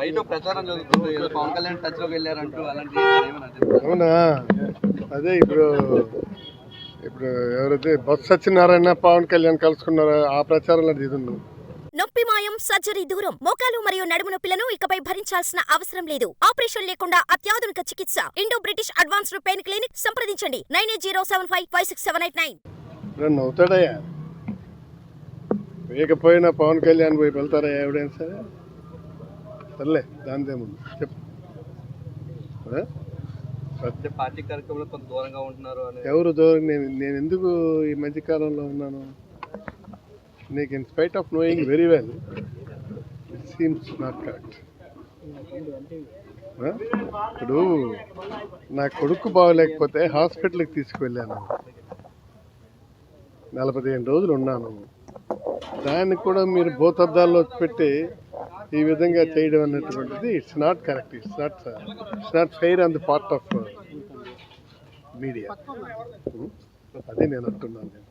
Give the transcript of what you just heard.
బయట ప్రచారం జరుగుతుంది పవన్ కళ్యాణ్ టచ్లోకి వెళ్ళారంటూ అలాంటి? అవునా? అదే ఇప్పుడు ఇప్పుడు ఎవరైతే బొత్స సత్యనారాయణ పవన్ కళ్యాణ్ కలుసుకున్నారో ఆ ప్రచారంలో ఇది ఉంది? నొప్పి మాయం సర్జరీ దూరం. మోకాలు మరియు నడుము నొప్పులను ఇకపై భరించాల్సిన అవసరం లేదు. ఆపరేషన్ లేకుండా అత్యాధునిక చికిత్స. Indo British advanced pain clinic సంప్రదించండి. Nine eight zero seven five five six seven eight nine. నవ్వుతాడయ్యా? వేయకపోయినా పవన్ కళ్యాణ్ పోయి వెళ్తారా ఎవడైనా సరే? సర్లే దానిదేముంది చెప్పు. పార్టీ కార్యక్రమంలో కొంత దూరంగా ఉంటున్నారు ఎవరు దూరం? నేను నేను ఎందుకు ఈ మధ్యకాలంలో ఉన్నాను? నీకు in spite of knowing very well it seems not correct ఇప్పుడు నా కొడుకు బాగోలేకపోతే హాస్పిటల్కి తీసుకువెళ్ళాను. నలభై రోజులు ఉన్నాను. దాన్ని కూడా మీరు భూతద్దాల్లో పెట్టి ఈ విధంగా చేయడం అనేటువంటిది it's not correct it's not it's not fair on the part of media అదే నేను అంటున్నాను. నేను